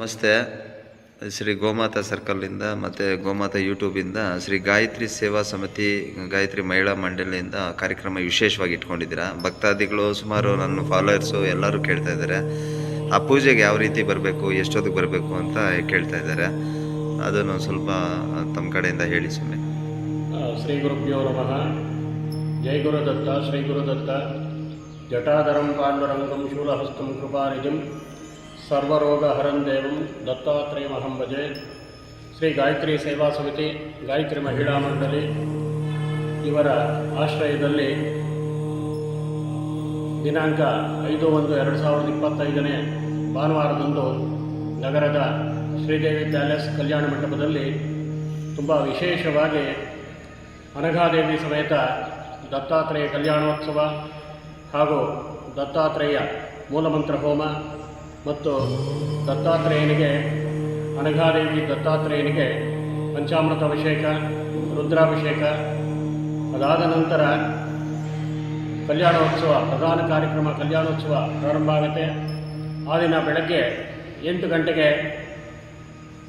ನಮಸ್ತೆ. ಶ್ರೀ ಗೋಮಾತಾ ಸರ್ಕಲ್ಲಿಂದ ಮತ್ತು ಗೋಮಾತಾ ಯೂಟ್ಯೂಬಿಂದ ಶ್ರೀ ಗಾಯತ್ರಿ ಸೇವಾ ಸಮಿತಿ, ಗಾಯತ್ರಿ ಮಹಿಳಾ ಮಂಡಳಿಯಿಂದ ಕಾರ್ಯಕ್ರಮ ವಿಶೇಷವಾಗಿ ಇಟ್ಕೊಂಡಿದ್ದೀರಾ? ಭಕ್ತಾದಿಗಳು, ಸುಮಾರು ನನ್ನ ಫಾಲೋಯರ್ಸು ಎಲ್ಲರೂ ಕೇಳ್ತಾ ಇದ್ದಾರೆ. ಆ ಪೂಜೆಗೆ ಯಾವ ರೀತಿ ಬರಬೇಕು, ಎಷ್ಟೊತ್ತಿಗೆ ಬರಬೇಕು ಅಂತ ಕೇಳ್ತಾ ಇದ್ದಾರೆ. ಅದನ್ನು ಸ್ವಲ್ಪ ತಮ್ಮ ಕಡೆಯಿಂದ ಹೇಳಿ ಸುಮ್ಮನೆ ಶ್ರೀ ಗುರುಭ್ಯೋ ನಮಃ. ಜೈ ಗುರುದತ್ತ, ಶ್ರೀ ಗುರುದತ್ತ. ಜಟಾಧರಂ ಪಾಂಡುರಂಗಂ ಶೂಲಹಸ್ತಂ ಕೃಪಾನಿಧಿಂ ಸರ್ವರೋಗಹರಂ ದೇವಂ ದತ್ತಾತ್ರೇಯಮಹಂ ಭಜೆ. ಶ್ರೀ ಗಾಯತ್ರಿ ಸೇವಾ ಸಮಿತಿ, ಗಾಯತ್ರಿ ಮಹಿಳಾ ಮಂಡಳಿ ಇವರ ಆಶ್ರಯದಲ್ಲಿ ದಿನಾಂಕ ಐದು ಒಂದು ಎರಡು ಸಾವಿರದ ಇಪ್ಪತ್ತೈದನೇ ಭಾನುವಾರದಂದು ನಗರದ ಶ್ರೀದೇವಿ ಪ್ಯಾಲೇಸ್ ಕಲ್ಯಾಣ ಮಂಟಪದಲ್ಲಿ ತುಂಬ ವಿಶೇಷವಾಗಿ ಅನಘಾದೇವಿ ಸಮೇತ ದತ್ತಾತ್ರೇಯ ಕಲ್ಯಾಣೋತ್ಸವ ಹಾಗೂ ದತ್ತಾತ್ರೇಯ ಮೂಲಮಂತ್ರ ಹೋಮ ಮತ್ತು ದತ್ತಾತ್ರೇಯನಿಗೆ, ಅನಘಾದೇವಿ ದತ್ತಾತ್ರೇಯನಿಗೆ ಪಂಚಾಮೃತ ಅಭಿಷೇಕ ರುದ್ರಾಭಿಷೇಕ, ಅದಾದ ನಂತರ ಕಲ್ಯಾಣೋತ್ಸವ, ಪ್ರಧಾನ ಕಾರ್ಯಕ್ರಮ ಕಲ್ಯಾಣೋತ್ಸವ ಪ್ರಾರಂಭ ಆಗುತ್ತೆ. ಆ ದಿನ ಬೆಳಗ್ಗೆ ಎಂಟು ಗಂಟೆಗೆ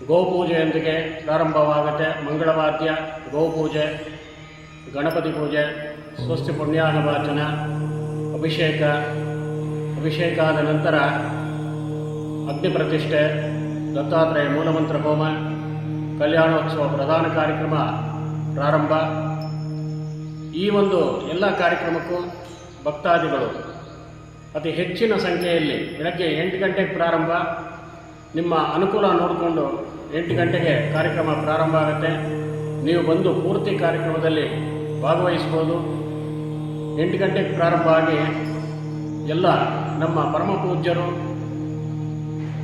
ಗೋಪೂಜೆಯೊಂದಿಗೆ ಪ್ರಾರಂಭವಾಗುತ್ತೆ. ಮಂಗಳವಾದ್ಯ, ಗೋಪೂಜೆ, ಗಣಪತಿ ಪೂಜೆ, ಸ್ವಸ್ತಿ ಪುಣ್ಯಾಹ ವಾಚನ ಅಭಿಷೇಕ ಅಭಿಷೇಕ ಆದ ನಂತರ ಅಗ್ನಿ ಪ್ರತಿಷ್ಠೆ, ದತ್ತಾತ್ರೇಯ ಮೂಲಮಂತ್ರ ಹೋಮ, ಕಲ್ಯಾಣೋತ್ಸವ ಪ್ರಧಾನ ಕಾರ್ಯಕ್ರಮ ಪ್ರಾರಂಭ. ಈ ಒಂದು ಎಲ್ಲ ಕಾರ್ಯಕ್ರಮಕ್ಕೂ ಭಕ್ತಾದಿಗಳು ಅತಿ ಹೆಚ್ಚಿನ ಸಂಖ್ಯೆಯಲ್ಲಿ ಬೆಳಗ್ಗೆ ಎಂಟು ಗಂಟೆಗೆ ಪ್ರಾರಂಭ. ನಿಮ್ಮ ಅನುಕೂಲ ನೋಡಿಕೊಂಡು ಎಂಟು ಗಂಟೆಗೆ ಕಾರ್ಯಕ್ರಮ ಪ್ರಾರಂಭ ಆಗುತ್ತೆ. ನೀವು ಬಂದು ಪೂರ್ತಿ ಕಾರ್ಯಕ್ರಮದಲ್ಲಿ ಭಾಗವಹಿಸ್ಬೋದು ಎಂಟು ಗಂಟೆಗೆ ಪ್ರಾರಂಭ ಆಗಿ ಎಲ್ಲ ನಮ್ಮ ಪರಮ ಪೂಜ್ಯರು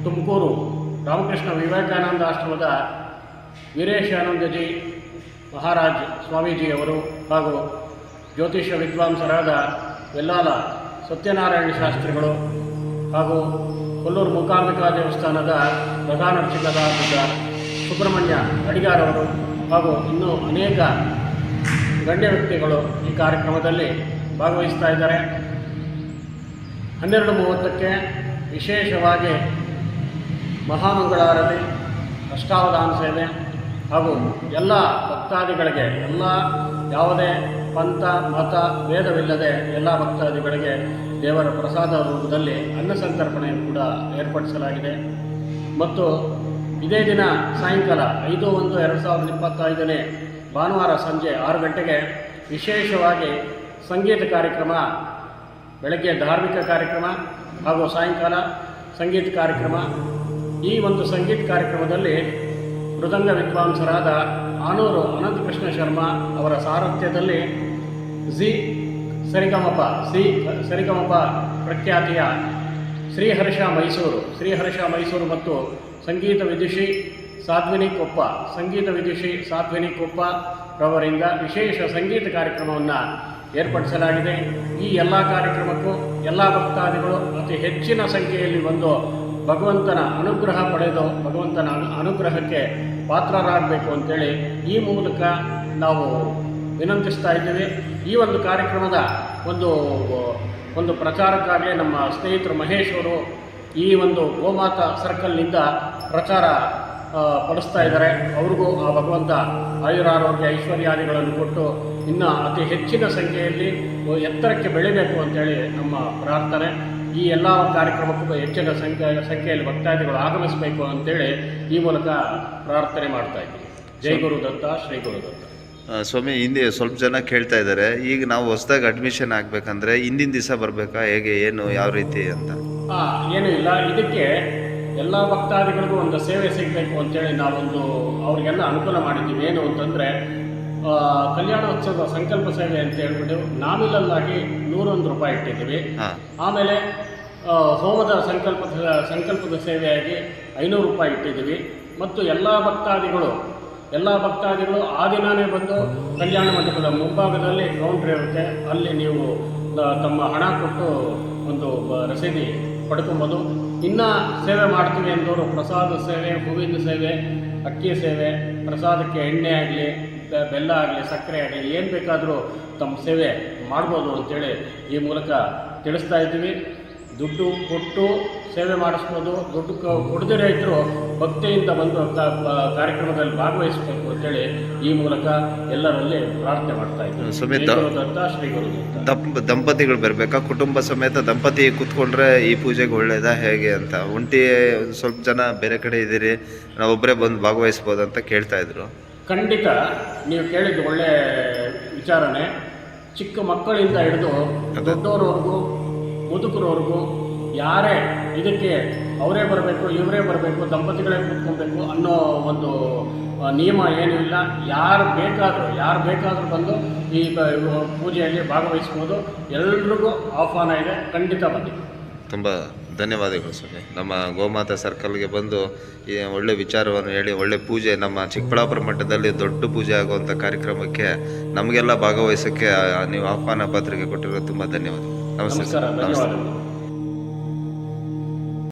ತುಮಕೂರು ರಾಮಕೃಷ್ಣ ವಿವೇಕಾನಂದ ಆಶ್ರಮದ ವೀರೇಶಾನಂದಜಿ ಮಹಾರಾಜ್ ಸ್ವಾಮೀಜಿಯವರು ಹಾಗೂ ಜ್ಯೋತಿಷ್ಯ ವಿದ್ವಾಂಸರಾದ ವೆಲ್ಲಾಲ ಸತ್ಯನಾರಾಯಣ ಶಾಸ್ತ್ರಿಗಳು ಹಾಗೂ ಕೊಲ್ಲೂರು ಮೂಕಾಂಬಿಕಾ ದೇವಸ್ಥಾನದ ಪ್ರಧಾನ ಅರ್ಚಕರಾದ ಸುಬ್ರಹ್ಮಣ್ಯ ಅಡಿಗಾರವರು ಹಾಗೂ ಇನ್ನೂ ಅನೇಕ ಗಣ್ಯ ವ್ಯಕ್ತಿಗಳು ಈ ಕಾರ್ಯಕ್ರಮದಲ್ಲಿ ಭಾಗವಹಿಸ್ತಾ ಇದ್ದಾರೆ. ಹನ್ನೆರಡು ಮೂವತ್ತಕ್ಕೆ ವಿಶೇಷವಾಗಿ ಮಹಾಮಂಗಳಾರತಿ, ಅಷ್ಟಾವಧಾನ ಸೇವೆ ಹಾಗೂ ಎಲ್ಲ ಭಕ್ತಾದಿಗಳಿಗೆ ಎಲ್ಲ ಯಾವುದೇ ಪಂಥ, ಮತ, ಭೇದವಿಲ್ಲದೆ ಎಲ್ಲ ಭಕ್ತಾದಿಗಳಿಗೆ ದೇವರ ಪ್ರಸಾದ ರೂಪದಲ್ಲಿ ಅನ್ನ ಸಂತರ್ಪಣೆಯನ್ನು ಕೂಡ ಏರ್ಪಡಿಸಲಾಗಿದೆ. ಮತ್ತು ಇದೇ ದಿನ ಸಾಯಂಕಾಲ ಐದು ಒಂದು ಎರಡು ಸಾವಿರದ ಇಪ್ಪತ್ತೈದನೇ ಭಾನುವಾರ ಸಂಜೆ ಆರು ಗಂಟೆಗೆ ವಿಶೇಷವಾಗಿ ಸಂಗೀತ ಕಾರ್ಯಕ್ರಮ, ಬೆಳಗ್ಗೆ ಧಾರ್ಮಿಕ ಕಾರ್ಯಕ್ರಮ ಹಾಗೂ ಸಾಯಂಕಾಲ ಸಂಗೀತ ಕಾರ್ಯಕ್ರಮ ಈ ಒಂದು ಸಂಗೀತ ಕಾರ್ಯಕ್ರಮದಲ್ಲಿ ಮೃದಂಗ ವಿದ್ವಾಂಸರಾದ ಆನೂರು ಅನಂತಕೃಷ್ಣ ಶರ್ಮಾ ಅವರ ಸಾರಥ್ಯದಲ್ಲಿ ಜಿ ಸರಿಗಮಪ, ಸಿ ಸರಿಗಮಪ ಪ್ರಖ್ಯಾತಿಯ ಶ್ರೀಹರ್ಷ ಮೈಸೂರು ಶ್ರೀಹರ್ಷ ಮೈಸೂರು ಮತ್ತು ಸಂಗೀತ ವಿದುಷಿ ಸಾಧ್ವಿನಿ ಕೊಪ್ಪ, ಸಂಗೀತ ವಿದುಷಿ ಸಾಧ್ವಿನಿ ಕೊಪ್ಪ ರವರಿಂದ ವಿಶೇಷ ಸಂಗೀತ ಕಾರ್ಯಕ್ರಮವನ್ನು ಏರ್ಪಡಿಸಲಾಗಿದೆ. ಈ ಎಲ್ಲ ಕಾರ್ಯಕ್ರಮಕ್ಕೂ ಎಲ್ಲ ಭಕ್ತಾದಿಗಳು ಅತಿ ಹೆಚ್ಚಿನ ಸಂಖ್ಯೆಯಲ್ಲಿ ಬಂದು ಭಗವಂತನ ಅನುಗ್ರಹ ಪಡೆದು ಭಗವಂತನ ಅನು- ಅನುಗ್ರಹಕ್ಕೆ ಪಾತ್ರರಾಗಬೇಕು ಅಂತೇಳಿ ಈ ಮೂಲಕ ನಾವು ವಿನಂತಿಸ್ತಾ ಇದ್ದೀವಿ. ಈ ಒಂದು ಕಾರ್ಯಕ್ರಮದ ಒಂದು ಒಂದು ಪ್ರಚಾರಕ್ಕಾಗಿ ನಮ್ಮ ಸ್ನೇಹಿತರು ಮಹೇಶ್ ಅವರು ಈ ಒಂದು ಗೋಮಾತ ಸರ್ಕಲ್ನಿಂದ ಪ್ರಚಾರ ಪಡಿಸ್ತಾ ಇದ್ದಾರೆ. ಅವ್ರಿಗೂ ಆ ಭಗವಂತ ಆಯುರಾರೋಗ್ಯ ಐಶ್ವರ್ಯಾದಿಗಳನ್ನು ಕೊಟ್ಟು ಇನ್ನೂ ಅತಿ ಹೆಚ್ಚಿನ ಸಂಖ್ಯೆಯಲ್ಲಿ ಎತ್ತರಕ್ಕೆ ಬೆಳಿಬೇಕು ಅಂತೇಳಿ ನಮ್ಮ ಪ್ರಾರ್ಥನೆ. ಈ ಎಲ್ಲ ಕಾರ್ಯಕ್ರಮಕ್ಕೂ ಹೆಚ್ಚಿನ ಸಂಖ್ಯೆ ಸಂಖ್ಯೆಯಲ್ಲಿ ಭಕ್ತಾದಿಗಳು ಆಗಮಿಸಬೇಕು ಅಂತೇಳಿ ಈ ಮೂಲಕ ಪ್ರಾರ್ಥನೆ ಮಾಡ್ತಾ ಇದ್ದೀವಿ ಜೈ ಗುರುದತ್ತ ಶ್ರೀ ಗುರು ದತ್ತ. ಸ್ವಾಮಿ ಹಿಂದೆ ಸ್ವಲ್ಪ ಜನ ಕೇಳ್ತಾ ಇದ್ದಾರೆ. ಈಗ ನಾವು ಹೊಸದಾಗಿ ಅಡ್ಮಿಷನ್ ಆಗಬೇಕಂದ್ರೆ ಹಿಂದಿನ ದಿವಸ ಬರಬೇಕಾ? ಹೇಗೆ ಏನು ಯಾವ ರೀತಿ ಅಂತ? ಹಾಂ ಏನೂ ಇಲ್ಲ. ಇದಕ್ಕೆ ಎಲ್ಲ ಭಕ್ತಾದಿಗಳಿಗೂ ಒಂದು ಸೇವೆ ಸಿಗಬೇಕು ಅಂತೇಳಿ ನಾವೊಂದು ಅವರಿಗೆಲ್ಲ ಅನುಕೂಲ ಮಾಡಿದ್ದೀವಿ. ಏನು ಅಂತಂದರೆ ಕಲ್ಯಾಣೋತ್ಸವದ ಸಂಕಲ್ಪ ಸೇವೆ ಅಂತ ಹೇಳ್ಬಿಟ್ಟು ನಾಮಿನಲ್ಲಾಗಿ ನೂರೊಂದು ರೂಪಾಯಿ ಇಟ್ಟಿದ್ದೀವಿ. ಆಮೇಲೆ ಹೋಮದ ಸಂಕಲ್ಪದ ಸಂಕಲ್ಪದ ಸೇವೆಯಾಗಿ ಐನೂರು ರೂಪಾಯಿ ಇಟ್ಟಿದ್ದೀವಿ. ಮತ್ತು ಎಲ್ಲ ಭಕ್ತಾದಿಗಳು ಎಲ್ಲ ಭಕ್ತಾದಿಗಳು ಆ ದಿನವೇ ಬಂದು ಕಲ್ಯಾಣ ಮಂಟಪದ ಮುಂಭಾಗದಲ್ಲಿ ಕೌಂಟ್ರ್ ಇರುತ್ತೆ. ಅಲ್ಲಿ ನೀವು ತಮ್ಮ ಹಣ ಕೊಟ್ಟು ಒಂದು ರಸೀದಿ ಪಡ್ಕೊಬೋದು. ಇನ್ನು ಸೇವೆ ಮಾಡ್ತೀವಿ ಅಂದವರು ಪ್ರಸಾದ ಸೇವೆ, ಹೂವಿನ ಸೇವೆ, ಅಕ್ಕಿ ಸೇವೆ, ಪ್ರಸಾದಕ್ಕೆ ಎಣ್ಣೆ ಆಗಲಿ ಬೆಲ್ಲ ಆಗಲಿ, ಸಕ್ಕರೆ ಆಗಲಿ, ಏನು ಬೇಕಾದರೂ ತಮ್ಮ ಸೇವೆ ಮಾಡ್ಬೋದು ಅಂತೇಳಿ ಈ ಮೂಲಕ ತಿಳಿಸ್ತಾ ಇದ್ದೀವಿ. ದುಡ್ಡು ಕೊಟ್ಟು ಸೇವೆ ಮಾಡಿಸ್ಬೋದು ದುಡ್ಡು ಕೊಡದೇ ರೈತರು ಇದ್ದರೂ ಭಕ್ತಿಯಿಂದ ಬಂದು ಅಂತ ಕಾರ್ಯಕ್ರಮದಲ್ಲಿ ಭಾಗವಹಿಸಬೇಕು ಅಂತೇಳಿ ಈ ಮೂಲಕ ಎಲ್ಲರಲ್ಲಿ ಪ್ರಾರ್ಥನೆ ಮಾಡ್ತಾ ಇದ್ದೀನಿ ಸಮೇತ ದಂಪ ದಂಪತಿಗಳು ಬರಬೇಕಾ? ಕುಟುಂಬ ಸಮೇತ ದಂಪತಿ ಕೂತ್ಕೊಂಡ್ರೆ ಈ ಪೂಜೆಗೆ ಒಳ್ಳೇದಾ ಹೇಗೆ ಅಂತ. ಒಂಟಿ ಸ್ವಲ್ಪ ಜನ ಬೇರೆ ಕಡೆ ಇದ್ದೀರಿ ನಾವೊಬ್ಬರೇ ಬಂದು ಭಾಗವಹಿಸ್ಬೋದು ಅಂತ ಕೇಳ್ತಾ ಇದ್ರು. ಖಂಡಿತ ನೀವು ಕೇಳಿದ್ದು ಒಳ್ಳೆ ವಿಚಾರಣೆ ಚಿಕ್ಕ ಮಕ್ಕಳಿಂದ ಹಿಡಿದು ದೊಡ್ಡವರವರೆಗೂ ಮುದುಕರವರೆಗೂ ಯಾರೇ ಇದಕ್ಕೆ ಅವರೇ ಬರಬೇಕು, ಇವರೇ ಬರಬೇಕು, ದಂಪತಿಗಳೇ ಕೂತ್ಕೊಬೇಕು ಅನ್ನೋ ಒಂದು ನಿಯಮ ಏನೂ ಇಲ್ಲ. ಯಾರು ಬೇಕಾದರೂ ಯಾರು ಬೇಕಾದರೂ ಬಂದು ಈ ಪೂಜೆಯಲ್ಲಿ ಭಾಗವಹಿಸ್ಬೋದು. ಎಲ್ರಿಗೂ ಆಹ್ವಾನ ಇದೆ. ಖಂಡಿತ ಬನ್ನಿ. ತುಂಬ ಧನ್ಯವಾದಗಳು ಸ್ವಾಮಿ. ನಮ್ಮ ಗೋಮಾತಾ ಸರ್ಕಲ್ಗೆ ಬಂದು ಈ ಒಳ್ಳೆ ವಿಚಾರವನ್ನು ಹೇಳಿ, ಒಳ್ಳೆ ಪೂಜೆ ನಮ್ಮ ಚಿಕ್ಕಬಳ್ಳಾಪುರ ಮಟ್ಟದಲ್ಲಿ ದೊಡ್ಡ ಪೂಜೆ ಆಗುವಂಥ ಕಾರ್ಯಕ್ರಮಕ್ಕೆ ನಮಗೆಲ್ಲ ಭಾಗವಹಿಸೋಕ್ಕೆ ನೀವು ಆಹ್ವಾನ ಪತ್ರಿಕೆ ಕೊಟ್ಟಿರೋದು ತುಂಬ ಧನ್ಯವಾದ ನಮಸ್ತೆ